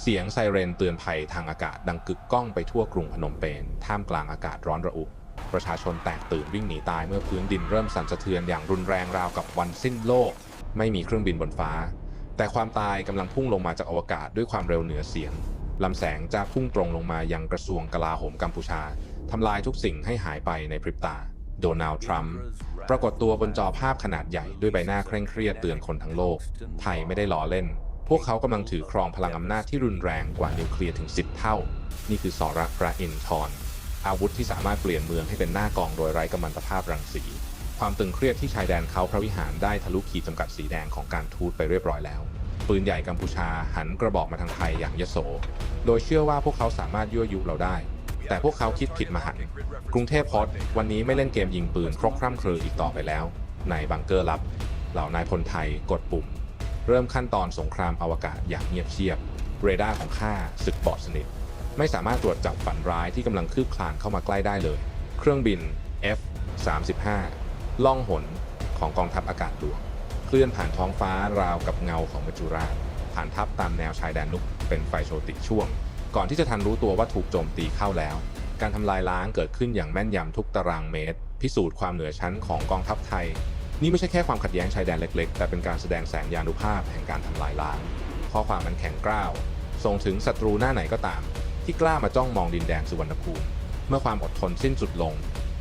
เสียงไซเรนเตือนภัยทางอากาศดังกึกก้องไปทั่วกรุงพนมเปญท่ามกลางอากาศร้อนระอุประชาชนแตกตื่นวิ่งหนีตายเมื่อพื้นดินเริ่มสั่นสะเทือนอย่างรุนแรงราวกับวันสิ้นโลก ไม่มีเครื่องบินบนฟ้า แต่ความตายกำลังพุ่งลงมาจากอวกาศด้วยความเร็วเหนือเสียงลำแสงจะพุ่งตรงลงมายังกระทรวงกลาโหมกัมพูชาทำลายทุกสิ่งให้หายไปในพริบตา โดนัลด์ทรัมป์ปรากฏตัวบนจอภาพขนาดใหญ่ด้วยใบหน้าเคร่งเครียดเตือนคนทั้งโลก ไทยไม่ได้ล้อเล่น พวกเขากำลังถือครองพลังอำนาจที่รุนแรงกว่านิวเคลียร์ถึง 10 เท่า นี่คือสอระประอินทรอาวุธที่สามารถเปลี่ยนเมืองให้เป็นหน้ากองโดยไร้กัมมันตภาพรังสี ความตึงเครียดที่ชายแดนเขาพระวิหารได้ทะลุขีดจำกัดสีแดงของการทูตไปเรียบร้อยแล้ว ปืนใหญ่กัมพูชาหันกระบอกมาทางไทยอย่างยโส โดยเชื่อว่าพวกเขาสามารถยั่วยุเราได้ แต่พวกเขาคิดผิดมหันกรุงเทพพอดวันนี้ไม่เล่นเกมยิงปืนครกคร่ำครืออีกต่อไปแล้ว ในบังเกอร์ลับ เหล่านายพลไทยกดปุ่ม เริ่มขั้นตอนสงครามอวกาศอย่างเงียบเชียบ เรดาร์ของข้าสึกบอดสนิท ไม่สามารถตรวจจับฝันร้ายที่กำลังคืบคลานเข้ามาใกล้ได้เลย เครื่องบิน F-35 ล่องหนของกองทัพอากาศหลวงเคลื่อนผ่านท้องฟ้าราวกับเงาของมัจจุราชผ่านทับตามแนวชายแดนนุกเป็นไฟโชติช่วง ก่อนที่จะทันรู้ตัวว่าถูกโจมตีเข้าแล้ว การทำลายล้างเกิดขึ้นอย่างแม่นยำทุกตารางเมตร พิสูจน์ความเหนือชั้นของกองทัพไทย นี่ไม่ใช่แค่ความขัดแย้งชายแดนเล็กๆ แต่เป็นการแสดงแสงยานุภาพแห่งการทำลายล้าง ข้อความมันแข็งกร้าว ส่งถึงศัตรูหน้าไหนก็ตาม ที่กล้ามาจ้องมองดินแดนสุวรรณภูมิ เมื่อความอดทนสิ้นสุดลง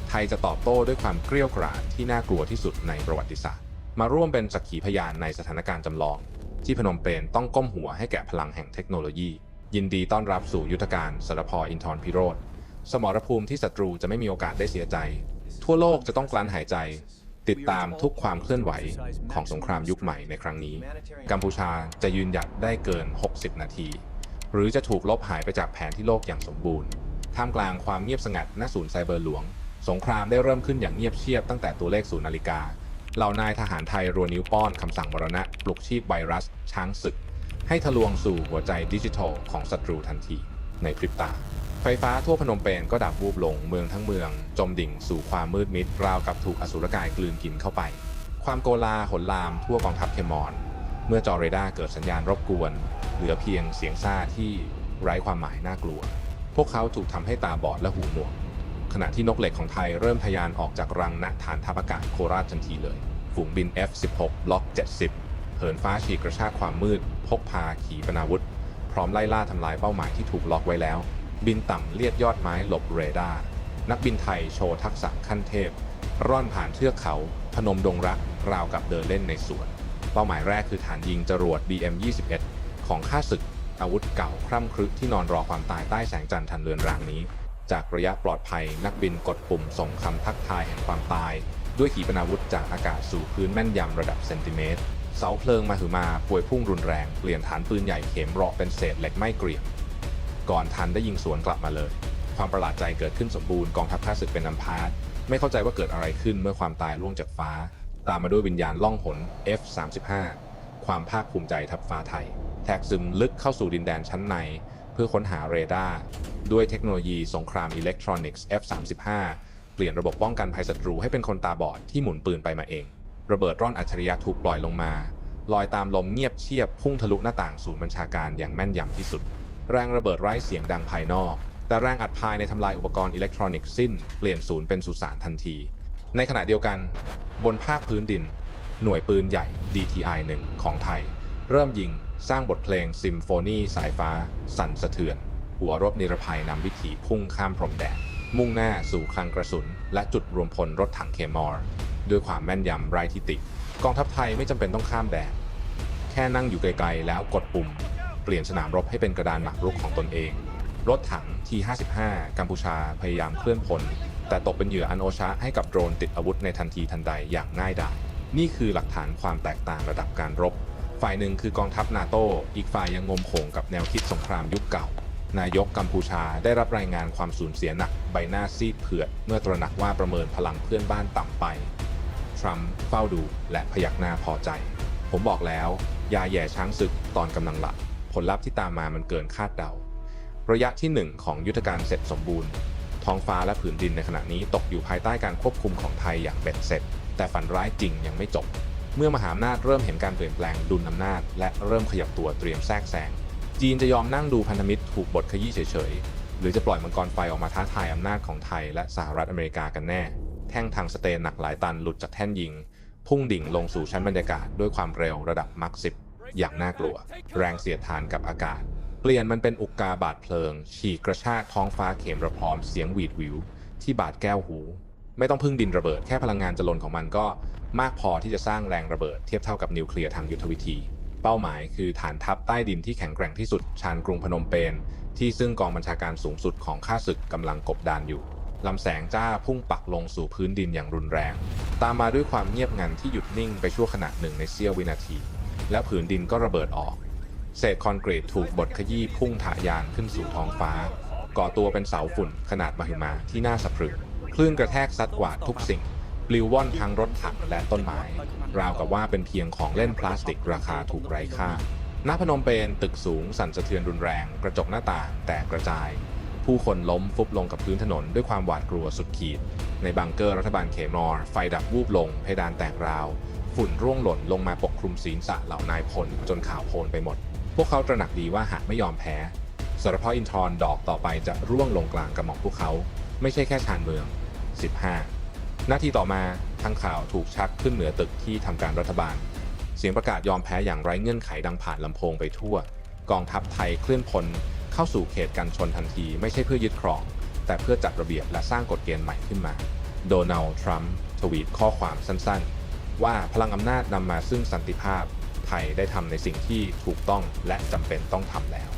ไทยจะตอบโต้ด้วยความเกรี้ยวกราดที่น่ากลัวที่สุดในประวัติศาสตร์ มาร่วมเป็นสักขีพยานในสถานการณ์จำลอง ที่พนมเปญต้องก้มหัวให้แก่พลังแห่งเทคโนโลยี ยินดีต้อนรับสู่ยุทธการสรพอินทรพิโรธสมรภูมิที่ศัตรูจะไม่มีโอกาสได้เสียใจ ทั่วโลกจะต้องกลั้นหายใจ ติดตามทุกความเคลื่อนไหวของสงครามยุคใหม่ในครั้งนี้ กัมพูชาจะยืนหยัดได้เกิน 60 นาที หรือจะถูกลบหายไปจากแผนที่โลกอย่างสมบูรณ์ ท่ามกลางความเงียบสงัดณศูนย์ไซเบอร์หลวง สงครามได้เริ่มขึ้นอย่างเงียบเชียบตั้งแต่ตัวเลขศูนย์นาฬิกา เหล่านายทหารไทยรัวนิ้วป้อนคำสั่งมรณะปลุกชีพไวรัส ช้างศึก ให้ทะลวงสู่หัวใจดิจิทัลของศัตรูทันที ในพริบตา ไฟฟ้าทั่วพนมเปญก็ดับวูบลงเมืองทั้งเมือง จมดิ่งสู่ความมืดมิดราวกับถูกอสุรกายกลืนกินเข้าไป ความโกลาหลลามทั่วกองทัพเคมอน เมื่อจอเรดาร์เกิดสัญญาณรบกวน เหลือเพียงเสียงซ่าที่ไร้ความหมายน่ากลัว พวกเขาถูกทำให้ตาบอดและหูหนวก ขณะที่นกเหล็กของไทยเริ่มทะยานออกจากรังณฐานทัพอากาศโคราชทันทีเลย ฝูงบิน F-16 ล็อก 70 เหินฟ้าฉีกกระชากความมืด พกพาขีปนาวุธ พร้อมไล่ล่าทำลายเป้าหมายที่ถูกล็อกไว้แล้ว บินต่ำเลียดยอดไม้หลบเรดาร์ นักบินไทยโชว์ทักษะขั้นเทพ ร่อนผ่านเทือกเขา พนมดงรัก ราวกับเดินเล่นในสวน เป้าหมายแรกคือฐานยิงจรวด BM-21 ของข้าศึก อาวุธเก่าคร่ำครึที่นอนรอความตายใต้แสงจันทร์ทันเรือนรางนี้ จากระยะปลอดภัยนักบินกดปุ่มส่งคำทักทายแห่งความตาย ด้วยขีปนาวุธจากอากาศสู่พื้นแม่นยำระดับเซนติเมตรเสาเพลิงมาหือมาพวยพุ่งรุนแรง เปลี่ยนฐานปืนใหญ่เข็มเรอเป็นเศษเหล็กไม่เกรียม ก่อนทันได้ยิงสวนกลับมาเลย ความประหลาดใจเกิดขึ้นสมบูรณ์กองทัพข้าศึกเป็นอัมพาร์ตไม่เข้าใจว่าเกิดอะไรขึ้นเมื่อความตายล่วงจากฟ้า ตามมาด้วยวิญญาณล่องหน F35 ความภาคภูมิใจทัพฟ้าไทย แทกซึมลึกเข้าสู่ดินแดนชั้นใน เพื่อค้นหาเรดาร์ด้วยเทคโนโลยีสงครามอิเล็กทรอนิกส์ F35 เปลี่ยนระบบป้องกันภัยศัตรูให้เป็นคนตาบอดที่หมุนปืนไปมาเอง ระเบิดร่อนอัจฉริยะถูกปล่อยลงมาลอยตามลมเงียบเชียบพุ่งทะลุหน้าต่างศูนย์บัญชาการอย่างแม่นยำที่สุด แรงระเบิดไร้เสียงดังภายนอก แต่แรงอัดภายในทำลายอุปกรณ์อิเล็กทรอนิกส์สิ้นเปลี่ยนศูนย์เป็นสุสานทันที ในขณะเดียวกัน บนภาคพื้นดิน หน่วยปืนใหญ่ DTI-1 ของไทย เริ่มยิงสร้างบทเพลงซิมโฟนีสายฟ้า สั่นสะเทือน หัวรบนิรภัยนำวิถีพุ่งข้ามพรมแดนมุ่งหน้าสู่คลังกระสุน และจุดรวมพลรถถังเคมอร์ด้วยความแม่นยำไร้ทิติ กองทัพไทยไม่จำเป็นต้องข้ามแดนแค่นั่งอยู่ไกลๆแล้วกดปุ่ม เปลี่ยนสนามรบให้เป็นกระดานหมากรุกของตนเอง รถถัง T55 กัมพูชาพยายามเคลื่อนพล แต่ตกเป็นเหยื่ออันโอชะให้กับโดรนติดอาวุธในทันทีทันใดอย่างง่ายดายนี่คือหลักฐานความแตกต่างระดับการรบ ฝ่ายหนึ่งคือกองทัพนาโตอีกฝ่ายยังงมโขงกับแนวคิดสงครามยุคเก่า นายกกัมพูชาได้รับรายงานความสูญเสียหนักใบหน้าซีดเผือด เมื่อตระหนักว่าประเมินพลังเพื่อนบ้านต่ำไป ทรัมป์เฝ้าดูและพยักหน้าพอใจ ผมบอกแล้ว ยาแย่ช้างศึกตอนกำลังหลับ ผลลัพธ์ที่ตามมามันเกินคาดเดา ระยะที่ 1 ของยุทธการเสร็จสมบูรณ์ ท้องฟ้าและผืนดินในขณะนี้ตกอยู่ภายใต้การควบคุมของไทยอย่างเบ็ดเสร็จ แต่ฝันร้ายจริงยังไม่จบ เมื่อมหาอำนาจเริ่มเห็นการเปลี่ยนแปลงดุลอำนาจ และเริ่มขยับตัวเตรียมแทรกแซงจีนจะยอมนั่งดูพันธมิตรถูกบทขยี้เฉยๆ หรือจะปล่อยมังกรไฟออกมาท้าทายอำนาจของไทยและสหรัฐอเมริกากันแน่ แท่งทางสเตนหนักหลายตันหลุดจากแท่นยิง พุ่งดิ่งลงสู่ชั้นบรรยากาศด้วยความเร็วระดับมักสิบ อย่างน่ากลัว แรงเสียดทานกับอากาศ เปลี่ยนมันเป็นอุกกาบาดเพลิง ฉีกกระชากท้องฟ้าเข็มระพร้อมเสียงหวีดวิว ที่บาดแก้วหู ไม่ต้องพึ่งดินระเบิดแค่พลังงานจรนของมันก็มากพอที่จะสร้างแรงระเบิดเทียบเท่ากับนิวเคลียร์ทางยุทธวิธี เป้าหมายคือฐานทัพใต้ดินที่แข็งแกร่งที่สุดชานกรุงพนมเปญที่ซึ่งกองบัญชาการสูงสุดของข้าศึกกำลังกบดานอยู่ลำแสงจ้าพุ่งปักลงสู่พื้นดินอย่างรุนแรง ตามมาด้วยความเงียบงันที่หยุดนิ่งไปชั่วขณะหนึ่งในเสี้ยววินาที และผืนดินก็ระเบิดออก เศษคอนกรีตถูกบดขยี้พุ่งถายานขึ้นสู่ท้องฟ้า ก่อตัวเป็นเสาฝุ่นขนาดมหึมาที่น่าสะพรึงคลื่นกระแทกซัดกวาดทุกสิ่งปลิวว่อนทั้งรถถังและต้นไม้ ราวกับว่าเป็นเพียงของเล่นพลาสติกราคาถูกไร้ค่าณพนมเปญตึกสูงสั่นสะเทือนรุนแรง กระจกหน้าต่างแตกกระจาย ผู้คนล้มฟุบลงกับพื้นถนนด้วยความหวาดกลัวสุดขีด ในบังเกอร์รัฐบาลเขมรอร์ไฟดับวูบลงเพดานแตกราว ฝุ่นร่วงหล่นลงมาปกคลุมศีรษะเหล่านายพลจนขาวโพลนไปหมด พวกเขาตระหนักดีว่าหากไม่ยอมแพ้สารพอินทรดอกต่อไปจะร่วงลงกลางกระหม่อมพวกเขา ไม่ใช่แค่ชานเมือง 15 นาทีต่อมาทางข่าวถูกชักขึ้นเหนือตึกที่ทำการรัฐบาล เสียงประกาศยอมแพ้อย่างไร้เงื่อนไขดังผ่านลำโพงไปทั่ว กองทัพไทยเคลื่อนพลเข้าสู่เขตกันชนทันที ไม่ใช่เพื่อยึดครอง แต่เพื่อจัดระเบียบและสร้างกฎเกณฑ์ใหม่ขึ้นมา โดนัลด์ทรัมป์ทวีตข้อความสั้นๆ ว่าพลังอำนาจนำมาซึ่งสันติภาพ ไทยได้ทำในสิ่งที่ถูกต้องและจำเป็นต้องทำแล้ว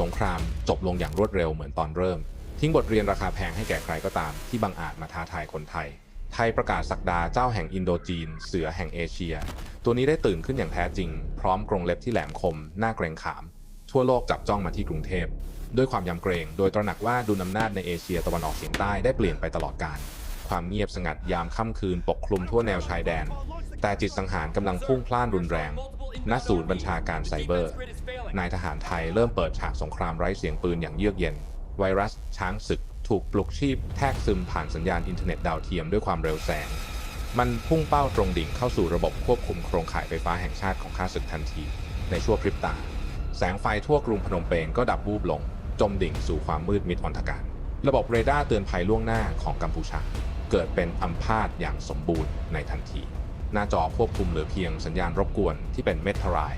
สงครามจบลงอย่างรวดเร็วเหมือนตอนเริ่ม ทิ้งบทเรียนราคาแพงให้แก่ใครก็ตาม ที่บังอาจมาท้าทายคนไทย ไทยประกาศสักดาเจ้าแห่งอินโดจีน เสือแห่งเอเชีย ตัวนี้ได้ตื่นขึ้นอย่างแท้จริง พร้อมกรงเล็บที่แหลมคมหน่าเกรงขาม ทั่วโลกจับจ้องมาที่กรุงเทพด้วยความยำเกรง โดยตระหนักว่าดุลอำนาจในเอเชียตะวันออกเฉียงใต้ได้เปลี่ยนไปตลอดกาล ความเงียบสงัดยามค่ำคืนปกคลุมทั่วแนวชายแดน แต่จิตสังหารกำลังพุ่งพล่านรุนแรงณศูนย์บัญชาการไซเบอร์ นายทหารไทยเริ่มเปิดฉากสงครามไร้เสียงปืนอย่างเยือกเย็น ไวรัส ช้างศึก ถูกปลุกชีพแทรกซึมผ่านสัญญาณอินเทอร์เน็ตดาวเทียมด้วยความเร็วแสง มันพุ่งเป้าตรงดิ่งเข้าสู่ระบบควบคุมโครงข่ายไฟฟ้าแห่งชาติของข้าศึกทันที ในชั่วพริบตา แสงไฟทั่วกรุงพนมเปญก็ดับวูบลง จมดิ่งสู่ความมืดมิดอันธการ ระบบเรดาร์เตือนภัยล่วงหน้าของกัมพูชา เกิดเป็นอัมพาตอย่างสมบูรณ์ในทันที หน้าจอควบคุมเหลือเพียงสัญญาณรบกวนที่เป็นเมทราย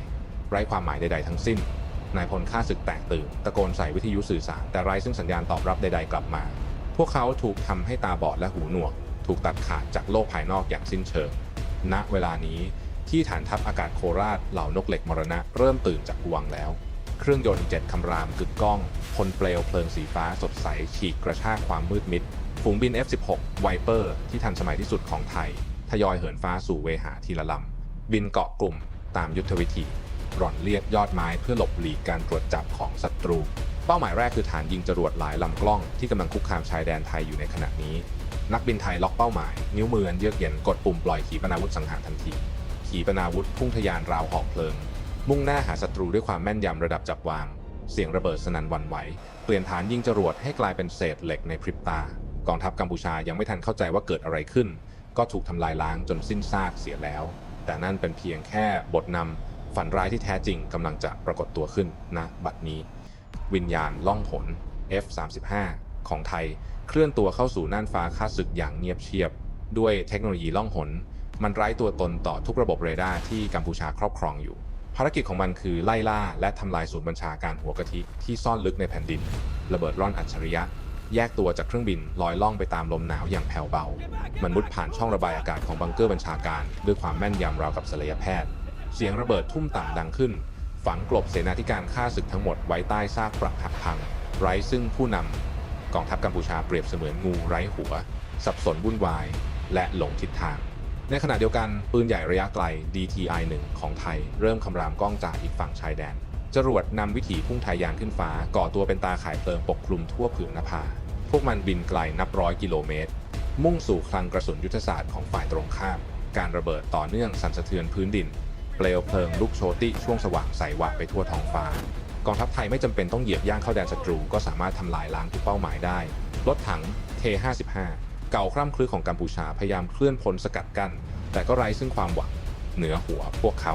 ไร้ความหมายใด ๆ ทั้งสิ้น นายพลฆ่าศึกแตกตื่น ตะโกนใส่วิทยุสื่อสาร แต่ไร้ซึ่งสัญญาณตอบรับใด ๆ กลับมา พวกเขาถูกทำให้ตาบอดและหูหนวก ถูกตัดขาดจากโลกภายนอกอย่างสิ้นเชิง ณ เวลานี้ที่ฐานทัพอากาศโคราชเหล่านกเหล็กมรณะเริ่มตื่นจากวังแล้ว เครื่องยนต์เจ็ดคำรามกึกก้อง พลเปลวเพลิงสีฟ้าสดใส ฉีกกระชากความมืดมิด ฝูงบิน F-16 ไวเปอร์ที่ทันสมัยที่สุดของไทย ทยอยเหินฟ้าสู่เวหาทีละลำ บินเกาะกลุ่มตามยุทธวิธี ร่อนเลียบยอดไม้เพื่อหลบหลีกการตรวจจับของศัตรู เป้าหมายแรกคือฐานยิงจรวดหลายลำกล้องที่กำลังคุกคามชายแดนไทยอยู่ในขณะนี้ นักบินไทยล็อกเป้าหมาย นิ้วมือนเยือกเย็นกดปุ่มปล่อยขีปนาวุธสังหารทันที ขีปนาวุธพุ่งทะยานราวหอกเพลิง มุ่งหน้าหาศัตรูด้วยความแม่นยำระดับจับวาง เสียงระเบิดสนั่นวันไหว เปลี่ยนฐานยิงจรวดให้กลายเป็นเศษเหล็กในพริบตา กองทัพกัมพูชายังไม่ทันเข้าใจว่าเกิดอะไรขึ้น ก็ถูกทำลายล้างจนสิ้นซากเสียแล้ว แต่นั่นเป็นเพียงแค่บทนำฝันร้ายที่แท้จริงกำลังจะปรากฏตัวขึ้นณบัดนี้ วิญญาณล่องหน F-35 ของไทยเคลื่อนตัวเข้าสู่น่านฟ้าค่าศึกอย่างเงียบเชียบ ด้วยเทคโนโลยีล่องหน มันไร้ตัวตนต่อทุกระบบเรดาร์ที่กัมพูชาครอบครองอยู่ ภารกิจของมันคือไล่ล่าและทำลายศูนย์บัญชาการหัวกะทิที่ซ่อนลึกในแผ่นดิน ระเบิดร่อนอัจฉริยะ แยกตัวจากเครื่องบินลอยล่องไปตามลมหนาวอย่างแผ่วเบา มันมุดผ่านช่องระบายอากาศของบังเกอร์บัญชาการ ด้วยความแม่นยำราวกับศัลยแพทย์ เสียงระเบิดทุ่มต่ำดังขึ้น ฝังกลบเสนาธิการฆ่าศึกทั้งหมดไว้ใต้ซากปรักหักพัง ไร้ซึ่งผู้นำกองทัพกัมพูชาเปรียบเสมือนงูไร้หัว สับสนวุ่นวาย และหลงทิศทาง ในขณะเดียวกันปืนใหญ่ระยะไกล DTI-1 ของไทย เริ่มคำรามกล้องจากอีกฝั่งชายแดน จรวดนำวิถีพุ่งทะยานขึ้นฟ้า ก่อตัวเป็นตาข่ายเพลิงปกคลุมทั่วผืนนภา พวกมันบินไกลนับร้อยกิโลเมตร มุ่งสู่คลังกระสุนยุทธศาสตร์ของฝ่ายตรงข้าม การระเบิดต่อเนื่องสั่นสะเทือนพื้นดิน เปลวเพลิงลุกโชติช่วงสว่างใสวะไปทั่วท้องฟ้ากองทัพไทยไม่จำเป็นต้องเหยียบย่างเข้าแดนศัตรูก็สามารถทำลายล้างทุกเป้าหมายได้ รถถัง T55 เก่าคร่ำครึของกัมพูชาพยายามเคลื่อนพลสกัดกั้นแต่ก็ไร้ซึ่งความหวังเหนือหัวพวกเขา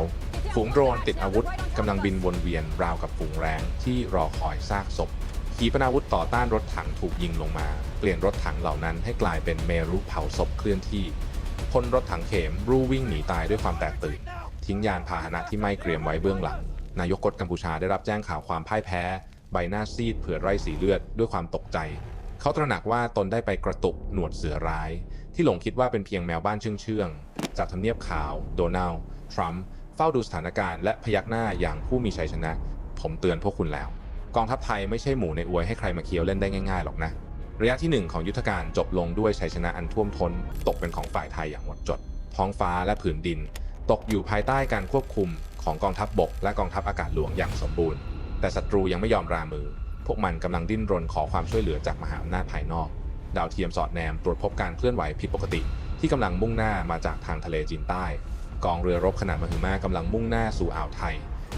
ฝูงโดรนติดอาวุธกำลังบินวนเวียนราวกับฝูงแรงที่รอคอยซากศพขีปนาวุธต่อต้านรถถังถูกยิงลงมา เปลี่ยนรถถังเหล่านั้นให้กลายเป็นเมรุเผาศพเคลื่อนที่พลรถถังเข็มรูวิ่งหนีตายด้วยความแตกตื่น ทิ้งยานพาหนะที่ไม่เกรียมไว้เบื้องหลัง นายกกฎกัมพูชาได้รับแจ้งข่าวความพ่ายแพ้ ใบหน้าซีดเผื่อไร่สีเลือดด้วยความตกใจ เขาตระหนักว่าตนได้ไปกระตุกหนวดเสือร้าย ที่หลงคิดว่าเป็นเพียงแมวบ้านเชื่องๆ จากทำเนียบขาว โดนัลด์ทรัมป์เฝ้าดูสถานการณ์และพยักหน้าอย่างผู้มีชัยชนะ ผมเตือนพวกคุณแล้ว กองทัพไทยไม่ใช่หมูในอวยให้ใครมาเคี้ยวเล่นได้ง่ายๆหรอกนะระยะที่หนึ่งของยุทธการจบลงด้วยชัยชนะอันท่วมท้น ตกเป็นของฝ่ายไทยอย่างหมดจด ท้องฟ้าและผืนดิน ตกอยู่ภายใต้การควบคุมของกองทัพบบกและกองทัพอากาศหลวงอย่างสมบูรณ์ แต่ศัตรูยังไม่ยอมรามือ พวกมันกำลังดิ้นรนขอความช่วยเหลือจากมหาอำนาจภายนอก ดาวเทียมสอดแนมตรวจพบการเคลื่อนไหวผิดปกติ ที่กำลังมุ่งหน้ามาจากทางทะเลจีนใต้ กองเรือรบขนาดมหึมากำลังมุ่งหน้าสู่อ่าวไทย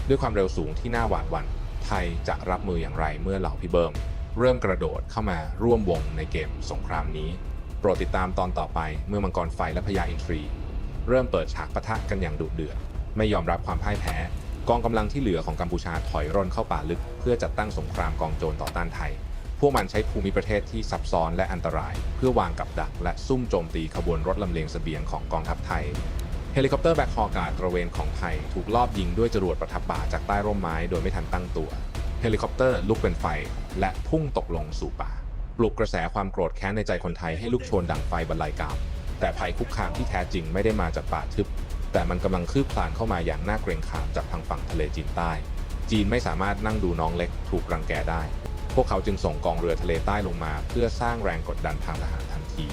ด้วยความเร็วสูงที่น่าหวาดหวั่นไทยจะรับมืออย่างไรเมื่อเหล่าพี่เบิร์มเริ่มกระโดดเข้ามาร่วมวงในเกมสงครามนี้ โปรดติดตามตอนต่อไปเมื่อมังกรไฟและพญาอินทรี เริ่มเปิดฉากปะทะกันอย่างดุเดือดไม่ยอมรับความพ่ายแพ้ กองกำลังที่เหลือของกัมพูชาถอยร่นเข้าป่าลึก เพื่อจัดตั้งสงครามกองโจรต่อต้านไทย พวกมันใช้ภูมิประเทศที่ซับซ้อนและอันตราย เพื่อวางกับดัก และซุ่มโจมตีขบวนรถลำเลียงเสบียงของกองทัพไทย เฮลิคอปเตอร์แบ็คฮอร์การตระเวนของไทย ถูกลอบยิงด้วยจรวดประทับบ่าจากใต้ร่มไม้โดยไม่ทันตั้งตัว เฮลิคอปเตอร์ลุกเป็นไฟ และพุ่งตกลงสู่ป่าปลุกกระแสความโกรธแค้นในใจคนไทยให้ลุกโชนดังไฟบรรลัยกามแต่ภัยคุกคามที่แท้จริงไม่ได้มาจากป่าทึบ แต่มันกำลังคืบคลานเข้ามาอย่างน่าเกรงขามจากทางฝั่งทะเลจีนใต้ จีนไม่สามารถนั่งดูน้องเล็กถูกรังแกได้ พวกเขาจึงส่งกองเรือทะเลใต้ลงมา เพื่อสร้างแรงกดดันทางทหารทันที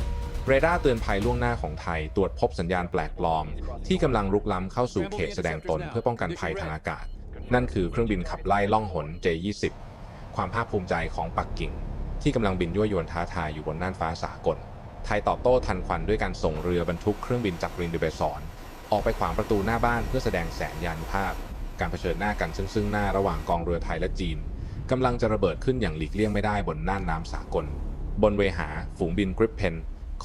เรดาร์เตือนภัยล่วงหน้าของไทยตรวจพบสัญญาณแปลกปลอม ที่กำลังรุกล้ำเข้าสู่เขตแสดงตนเพื่อป้องกันภัยทางอากาศ นั่นคือเครื่องบินขับไล่ล่องหน J-20 ความภาคภูมิใจของปักกิ่ง ที่กำลังบินยั่วยวนท้าทายอยู่บนน่านฟ้าสากล ไทยตอบโต้ทันควันด้วยการส่งเรือบรรทุกเครื่องบินจากรินเดเบซอน ออกไปขวางประตูหน้าบ้านเพื่อแสดงแสนยานุภาพ การเผชิญหน้ากันซึ่งซึ่งหน้าระหว่างกองเรือไทยและจีนกำลังจะระเบิดขึ้นอย่างหลีกเลี่ยงไม่ได้บนน่านน้ำสากล บนเวหาฝูงบินกริปเพน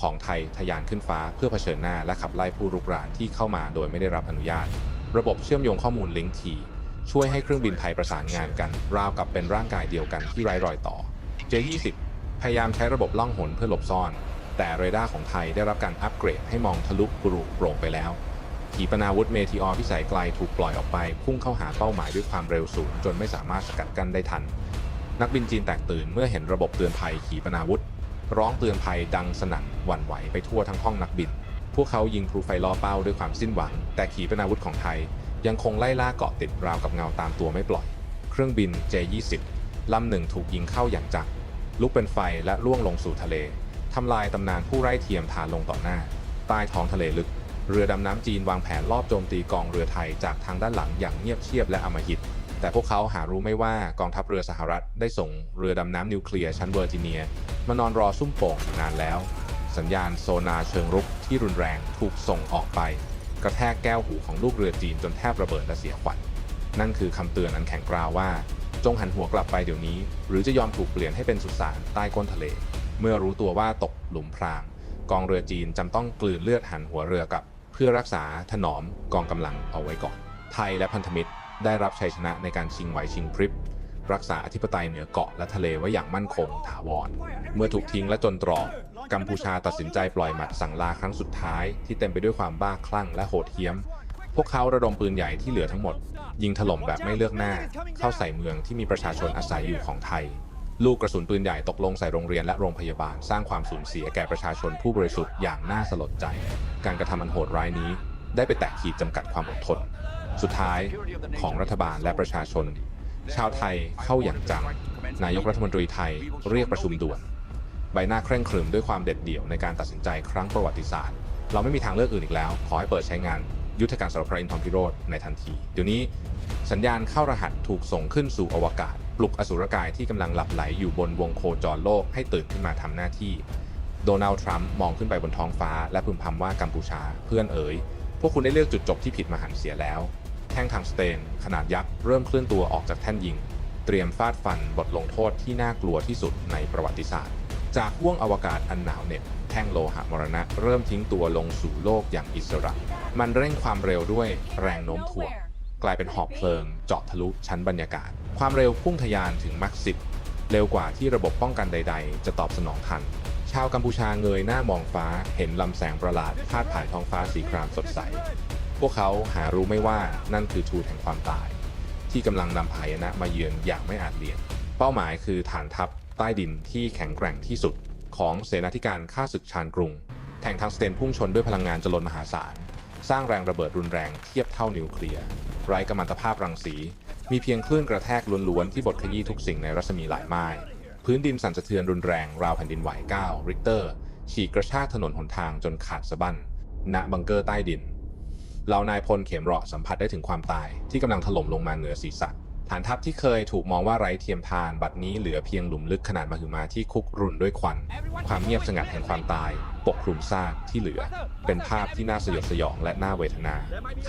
ของไทยทะยานขึ้นฟ้าเพื่อเผชิญหน้าและขับไล่ผู้รุกรานที่เข้ามาโดยไม่ได้รับอนุญาต ระบบเชื่อมโยงข้อมูลลิงก์ทีช่วยให้เครื่องบินไทยประสานงานกัน ราวกับเป็นร่างกายเดียวกันที่ไร้รอยต่อ J20 พยายามใช้ระบบล่องหนเพื่อหลบซ่อน แต่เรดาร์ของไทยได้รับการอัปเกรดให้มองทะลุกรุโปร่งไปแล้ว ขีปนาวุธเมทีออพิสัยไกลถูกปล่อยออกไป พุ่งเข้าหาเป้าหมายด้วยความเร็วสูง จนไม่สามารถสกัดกั้นได้ทัน นักบินจีนแตกตื่นเมื่อเห็นระบบเตือนภัยขีปนาวุธ ร้องเตือนภัยดังสนั่นหวั่นไหวไปทั่วทั้งห้องนักบิน พวกเขายิงพลุไฟล่อเป้าด้วยความสิ้นหวัง แต่ขีปนาวุธของไทย ยังคงไล่ล่าเกาะติดราวกับเงาตามตัวไม่ปล่อย เครื่องบิน J-20 ลำหนึ่งถูกยิงเข้าอย่างจังลุกเป็นไฟและล่วงลงสู่ทะเลทำลายตำนานผู้ไร้เทียมฐานลงต่อหน้าใต้ท้องทะเลลึก เรือดำน้ำจีนวางแผนลอบโจมตีกองเรือไทยจากทางด้านหลังอย่างเงียบเชียบและอำมหิต แต่พวกเขาหารู้ไม่ว่ากองทัพเรือสหรัฐได้ส่งเรือดำน้ำนิวเคลียร์ชั้นเวอร์จิเนีย มานอนรอซุ่มโป่งนานแล้ว สัญญาณโซนาเชิงรุกที่รุนแรงถูกส่งออกไป กระแทกแก้วหูของลูกเรือจีนจนแทบระเบิดและเสียขวัญนั่นคือคำเตือนอันแข็งกร้าวว่า จงหันหัวกลับไปเดี๋ยวนี้ หรือจะยอมถูกเปลี่ยนให้เป็นสุสานใต้ก้นทะเล เมื่อรู้ตัวว่าตกหลุมพราง กองเรือจีนจำต้องกลืนเลือดหันหัวเรือกลับ พื่อรักษาถนอมกองกำลังเอาไว้ก่อน ไทยและพันธมิตรได้รับชัยชนะในการชิงไหวชิงพริบ รักษาอธิปไตยเหนือเกาะและทะเลไว้อย่างมั่นคงถาวร เมื่อถูกทิ้งและจนตรอกกัมพูชาตัดสินใจปล่อยหมัดสั่งลาครั้งสุดท้ายที่เต็มไปด้วยความบ้าคลั่งและโหดเหี้ยม พวกเขาระดมปืนใหญ่ที่เหลือทั้งหมด ยิงถล่มแบบไม่เลือกหน้า เข้าใส่เมืองที่มีประชาชนอาศัยอยู่ของไทย ลูกกระสุนปืนใหญ่ตกลงใส่โรงเรียนและโรงพยาบาล สร้างความสูญเสียแก่ประชาชนผู้บริสุทธิ์อย่างน่าสลดใจ การกระทำอันโหดร้ายนี้ ได้ไปแตะขีดจำกัดความอดทน สุดท้ายของรัฐบาลและประชาชน ชาวไทยเข้าอย่างจัง นายกรัฐมนตรีไทยเรียกประชุมด่วน ใบหน้าเคร่งครึมด้วยความเด็ดเดี่ยวในการตัดสินใจครั้งประวัติศาสตร์ เราไม่มีทางเลือกอื่นอีกแล้ว ขอให้เปิดใช้งานยุทธการสำหรับพระอินทร์ทองพิโรธในทันที เดี๋ยวนี้สัญญาณเข้ารหัสถูกส่งขึ้นสู่อวกาศ ปลุกอสุรกายที่กำลังหลับไหลอยู่บนวงโคจรโลกให้ตื่นขึ้นมาทำหน้าที่ โดนัลด์ทรัมป์มองขึ้นไปบนท้องฟ้า และพึมพำว่ากัมพูชา เพื่อนเอ๋ย พวกคุณได้เลือกจุดจบที่ผิดมหันเสียแล้ว แท่งทางสเตน ขนาดยักษ์เริ่มเคลื่อนตัวออกจากแท่นยิง เตรียมฟาดฟันบทลงโทษที่น่ากลัวที่สุดในประวัติศาสตร์ จากห้วงอวกาศอันหนาวเหน็บแท่งโลหะมรณะเริ่มทิ้งตัวลงสู่โลกอย่างอิสระ มันเร่งความเร็วด้วยแรงโน้มถ่วง กลายเป็นหอบเพลิง เจาะทะลุชั้นบรรยากาศ ความเร็วพุ่งทะยานถึงมักสิบเร็วกว่าที่ระบบป้องกันใด ๆ จะตอบสนองทัน ชาวกัมพูชาเงยหน้ามองฟ้าเห็นลำแสงประหลาดพาดผ่านท้องฟ้าสีครามสดใส พวกเขาหารู้ไม่ว่านั่นคือทูตแห่งความตาย ที่กำลังนำพายนะมาเยือนอย่างไม่อาจเลี่ยง เป้าหมายคือฐานทัพใต้ดินที่แข็งแกร่งที่สุด ของเสนาธิการข้าศึกชาญกรุง แทงทังสเตนพุ่งชนด้วยพลังงานจรนมหาศาล สร้างแรงระเบิดรุนแรงเทียบเท่านิวเคลียร์ไร้กัมมันตภาพรังสี มีเพียงคลื่นกระแทกล้วนๆ ที่บดขยี้ทุกสิ่งในรัศมีหลายไม้พื้นดินสั่นสะเทือนรุนแรงราวแผ่นดินไหว9ริกเตอร์ ฉีกกระชากถนนหนทางจนขาดสะบั้นณบังเกอร์ใต้ดินเหล่านายพลเข็มเราะสัมผัสได้ถึงความตายที่กำลังถล่มลงมาเหนือศีรษะฐานทัพที่เคยถูกมองว่าไร้เทียมทานบัดนี้เหลือเพียงหลุมลึกขนาดมหึมาที่คุกรุ่นด้วยควัน ความเงียบสงัดแห่งความตาย ปกคลุมซากที่เหลือ เป็นภาพที่น่าสยดสยองและน่าเวทนา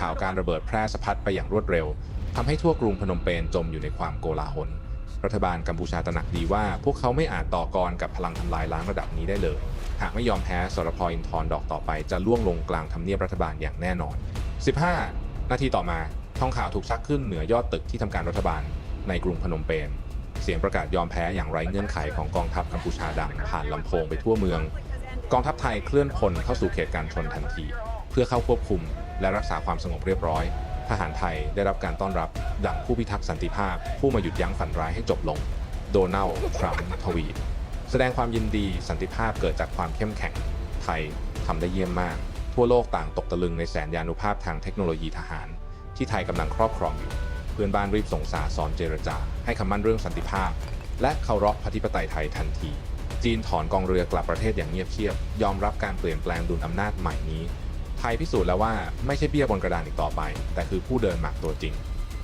ข่าวการระเบิดแพร่สะพัดไปอย่างรวดเร็วทำให้ทั่วกรุงพนมเปญจมอยู่ในความโกลาหล รัฐบาลกัมพูชาตระหนักดีว่า พวกเขาไม่อาจต่อกรกับพลังทำลายล้างระดับนี้ได้เลย หากไม่ยอมแพ้สรพอินทร์ดอกต่อไปจะล่วงลงกลางทำเนียบรัฐบาลอย่างแน่นอน 15 นาทีต่อมาท้องข่าวถูกชักขึ้นเหนือยอดตึกที่ทำการรัฐบาลในกรุงพนมเปญเสียงประกาศยอมแพ้อย่างไร้เงื่อนไขของกองทัพกัมพูชาดังผ่านลำโพงไปทั่วเมือง กองทัพไทยเคลื่อนพลเข้าสู่เขตการชนทันที เพื่อเข้าควบคุมและรักษาความสงบเรียบร้อย ทหารไทยได้รับการต้อนรับ ดังผู้พิทักษ์สันติภาพ ผู้มาหยุดยั้งฝันร้ายให้จบลง โดนัลด์ทรัมป์ทวีตแสดงความยินดีสันติภาพเกิดจากความเข้มแข็ง ไทยทำได้เยี่ยมมาก ทั่วโลกต่างตกตะลึงในแสนยานุภาพทางเทคโนโลยีทหาร ที่ไทยกำลังครอบครองอยู่ เพื่อนบ้านรีบส่งสารสอนเจรจา ให้คำมั่นเรื่องสันติภาพ และเคารพพธิปไตยไทยทันที จีนถอนกองเรือกลับประเทศอย่างเงียบเชียบ ยอมรับการเปลี่ยนแปลงดุลอำนาจใหม่นี้ ไทยพิสูจน์แล้วว่าไม่ใช่เบี้ยบนกระดานอีกต่อไป แต่คือผู้เดินหมากตัวจริง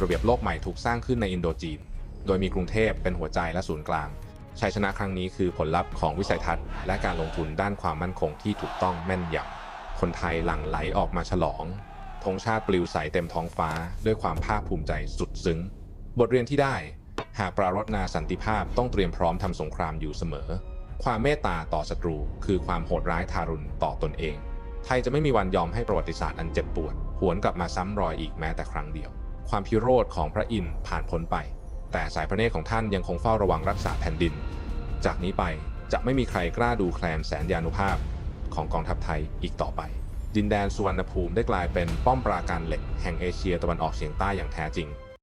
ระเบียบโลกใหม่ถูกสร้างขึ้นในอินโดจีน โดยมีกรุงเทพเป็นหัวใจและศูนย์กลาง ชัยชนะครั้งนี้คือผลลัพธ์ของวิสัยทัศน์ และการลงทุนด้านความมั่นคงที่ถูกต้องแม่นยำ คนไทยหลั่งไหลออกมาฉลอง ธงชาติปลิวใสเต็มท้องฟ้า ด้วยความภาคภูมิใจสุดซึ้ง บทเรียนที่ได้หากปรารถนาสันติภาพต้องเตรียมพร้อมทำสงครามอยู่เสมอ ความเมตตาต่อศัตรู คือความโหดร้ายทารุณต่อตนเอง ไทยจะไม่มีวันยอมให้ประวัติศาสตร์อันเจ็บปวด หวนกลับมาซ้ำรอยอีกแม้แต่ครั้งเดียว ความพิโรธของพระอินทร์ผ่านพ้นไป แต่สายพระเนตรของท่านยังคงเฝ้าระวังรักษาแผ่นดิน จากนี้ไปจะไม่มีใครกล้าดูแคลนแสนยานุภาพของกองทัพไทยอีกต่อไป ดินแดนสุวรรณภูมิได้กลายเป็นป้อมปราการเหล็กแห่งเอเชียตะวันออกเฉียงใต้อย่างแท้จริง